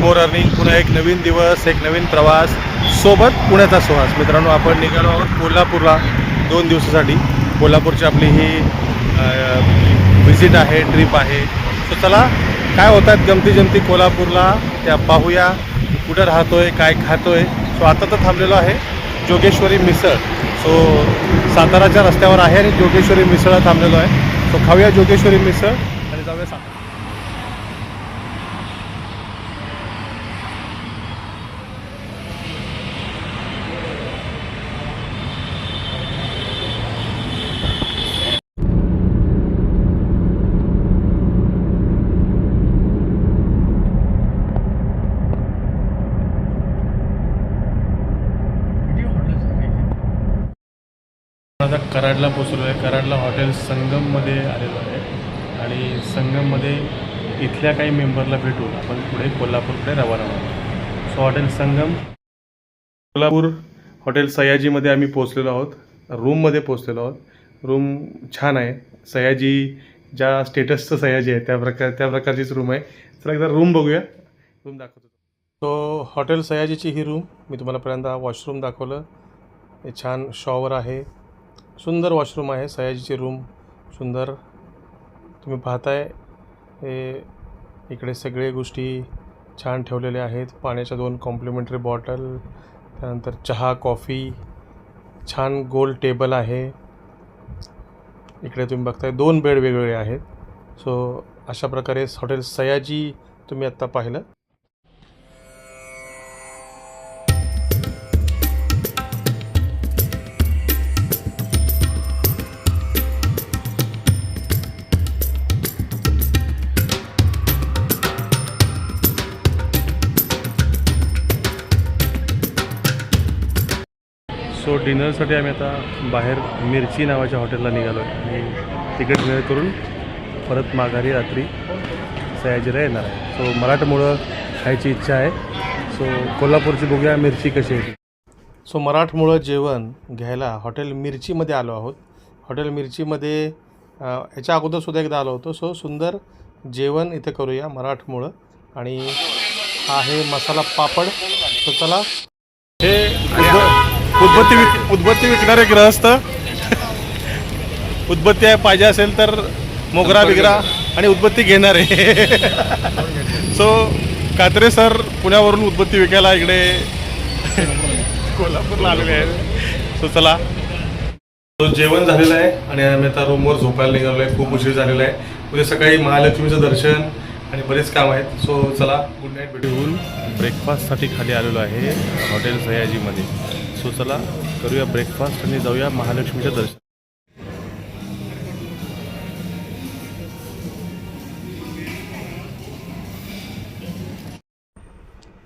मोर earning पुन्हा एक नवीन दिवस एक नवीन प्रवास सोबत पुण्याचा सुहास. मित्रांनो आपण निघालो आहोत कोल्हापूरला दोन दिवसासाठी. कोल्हापूरची आपली ही व्हिजिट आहे ट्रिप आहे. सो चला काय होतात गमती जमती कोल्हापूरला त्या पाहूया कुठं राहतोय काय खातोय. सो आता तर थांबलेलो आहे जोगेश्वरी मिसळ. सो साताराच्या रस्त्यावर आहे आणि जोगेश्वरी मिसळला थांबलेलो आहे. सो खाऊया जोगेश्वरी मिसळ आणि जाऊया सातारा आता कराडला पोचलो आहे कराडला हॉटेल संगममध्ये आलेलो आहे. आणि संगममध्ये इथल्या काही मेंबरला भेटून आपण पुढे कोल्हापूरकडे रवाना आहोत so hotel Sangam. Kolhapur hotel सयाजीमध्ये आम्ही पोचलेलो आहोत. रूममध्ये पोचलेलो आहोत. रूम छान आहे. सयाजी ज्या स्टेटसचं सयाजी आहे त्या प्रकार त्या प्रकारचीच रूम आहे. चला एकदा रूम बघूया. रूम दाखवतो. सो हॉटेल सयाजीची ही रूम. मी तुम्हाला पहिल्यांदा वॉशरूम दाखवलं. हे छान शॉवर आहे. सुंदर वॉशरूम आहे सयाजीची रूम सुंदर. तुम्ही पाहताय हे इकडे सगळे गोष्टी छान ठेवलेल्या आहेत. पाण्याच्या दोन कॉम्प्लिमेंटरी बॉटल त्यानंतर चहा कॉफी छान गोल टेबल आहे. इकडे तुम्ही बघताय दोन बेड वेगवेगळे आहेत. सो अशा प्रकारे हॉटेल सयाजी तुम्ही आत्ता पाहिलं. सो डिनरसाठी आम्ही आता बाहेर मिरची नावाच्या हॉटेलला निघालो आहे आणि तिकीट डिनर करून परत माघारी रात्री सयाजीला येणार आहे. सो मराठमोळं खायची इच्छा आहे. सो कोल्हापूरची बघूया मिरची कशी आहे सो मराठमोळं जेवण घ्यायला हॉटेल मिरचीमध्ये आलो आहोत. हॉटेल मिरचीमध्ये याच्या अगोदरसुद्धा एकदा आलो होतो. सो सुंदर जेवण इथे करूया मराठमोळं. आणि हा आहे मसाला पापड. So चला. हे उद्बत्ती विक उद्बत्ती विकणारे ग्रहस्थ. उद्बत्ती आहे पाहिजे असेल तर मोगरा बिगरा आणि उद्बत्ती घेणारे. सो कात्रे सर पुण्यावरून उद्बत्ती विकायला इकडे कोल्हापूरला आलेले आहेत. सो चला. तो जेवण झालेलं आहे आणि आम्ही आता रूमवर झोपायला निघालो आहे खूप उशीर झालेला आहे. उद्या सकाळी महालक्ष्मीचं दर्शन आणि बरेच काम आहेत. सो चला गुड नाईट भेटून ब्रेकफास्टसाठी खाली आलेलो आहे हॉटेल सयाजीमध्ये. सो चला करूया ब्रेकफास्ट आणि जाऊया महालक्ष्मीचं दर्शन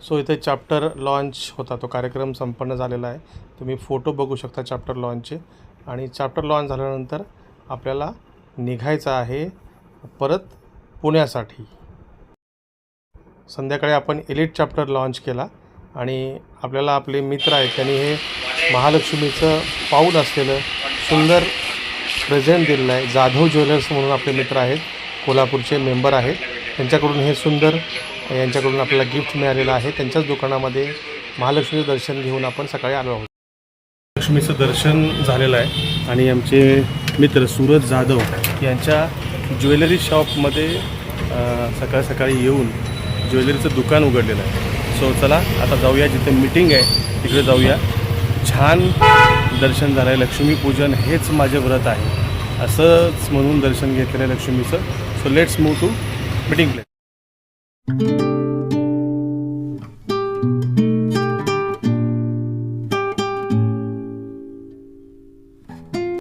सो इथे चॅप्टर लॉन्च होता. तो कार्यक्रम संपन्न झालेला आहे. तुम्ही फोटो बघू शकता चॅप्टर लॉन्चचे आणि चॅप्टर लॉन्च झाल्यानंतर आपल्याला निघायचं आहे परत पुण्यासाठी. संध्याकाळी आपण एलिट चॅप्टर लॉन्च केला आणि आपल्याला आपले मित्र आहेत त्यांनी हे महालक्ष्मीचं पाऊल असलेलं सुंदर प्रेझेंट दिलेलं आहे. जाधव ज्वेलर्स म्हणून आपले मित्र आहेत कोल्हापूरचे मेंबर आहेत. त्यांच्याकडून हे सुंदर यांच्याकडून आपल्याला गिफ्ट मिळालेलं आहे. त्यांच्याच दुकानामध्ये महालक्ष्मीचं दर्शन घेऊन आपण सकाळी आलो आहोत. लक्ष्मीचं दर्शन झालेलं आहे आणि आमचे मित्र सूरज जाधव यांच्या ज्वेलरी शॉपमध्ये सकाळ सकाळी येऊन ज्वेलरीचं दुकान उघडलेलं आहे. सो चला आता जाऊया जिथे मीटिंग आहे तिकडे जाऊया. छान दर्शन झालं आहे लक्ष्मीपूजन हेच माझे व्रत आहे. असंच म्हणून दर्शन घेतलेलं आहे लक्ष्मीचं. So let's move to meeting place